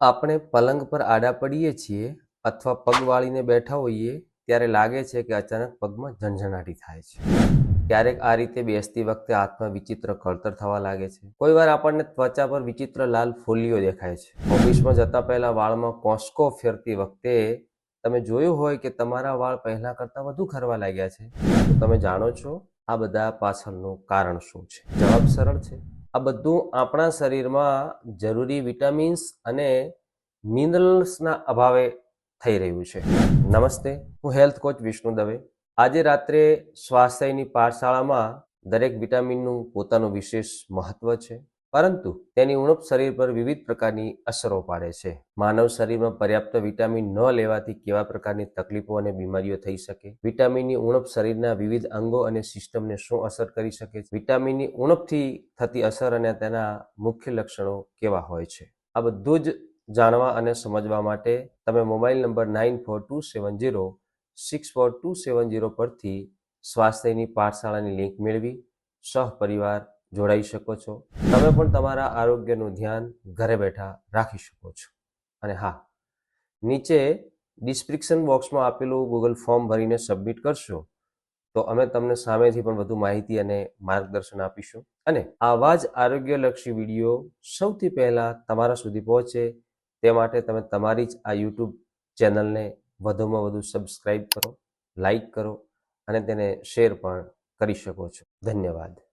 આપણે પલંગ પર આડા પડીએ છીએ અથવા પગ વાળીને બેઠા હોઈએ, ત્યારે લાગે છે કે અચાનક પગમાં ઝંઝણાટી થાય છે. ક્યારેક આ રીતે બેસતી વખતે હાથમાં વિચિત્ર કળતર થવા લાગે છે. કોઈ વાર આપણને ત્વચા પર વિચિત્ર લાલ ફોલ્લીઓ દેખાય છે. ઓફિસમાં જતા પહેલા વાળમાં કોસ્કો ફેરતી વખતે તમે જોયું હોય કે તમારા વાળ પહેલા કરતા વધુ ખરવા લાગ્યા છે. તો તમે જાણો છો આ બધા પાછળનું કારણ શું છે? જવાબ સરળ છે. આ બધું આપણા શરીરમાં જરૂરી વિટામિન્સ અને મિનરલ્સના અભાવે થઈ રહ્યું છે. નમસ્તે, હું હેલ્થ કોચ વિષ્ણુ દવે. આજે રાત્રે સ્વાસ્થ્યની પાઠશાળામાં દરેક વિટામિનનું પોતાનું વિશેષ મહત્વ છે. પરંતુ તેની ઉણપ શરીર પર વિવિધ પ્રકારની અસરો પાડે છે. માનવ શરીરમાં પર્યાપ્ત વિટામિન ન લેવાથી કેવા પ્રકારની તકલીફો અને બીમારીઓ થઈ શકે? વિટામિનની ઉણપ શરીરના વિવિધ અંગો અને સિસ્ટમને શું અસર કરી શકે છે? વિટામિનની ઉણપથી થતી અસર અને તેના મુખ્ય લક્ષણો કેવા હોય છે? આ બધું જ જાણવા અને સમજવા માટે તમે mobile number nine four two seven zero, six four two seven zero પરથી સ્વાસ્થ્યની પાઠશાળાની લિંક મેળવી સહપરિવાર જોડાઈ શકો છો. તમે પણ તમારા આરોગ્યનું ધ્યાન ઘરે બેઠા રાખી શકો છો. અને હા, નીચે ડિસ્ક્રિપ્શન બોક્સમાં આપેલું ગૂગલ ફોર્મ ભરીને સબમિટ કરશો, તો અમે તમને સામેથી પણ વધુ માહિતી અને માર્ગદર્શન આપીશું. અને આવા જ આરોગ્યલક્ષી વીડિયો સૌથી પહેલાં તમારા સુધી પહોંચે તે માટે તમે તમારી જ આ યુટ્યુબ ચેનલને વધુમાં વધુ સબસ્ક્રાઈબ કરો લાઈક કરો અને તેને શેર પણ કરી શકો છો. ધન્યવાદ.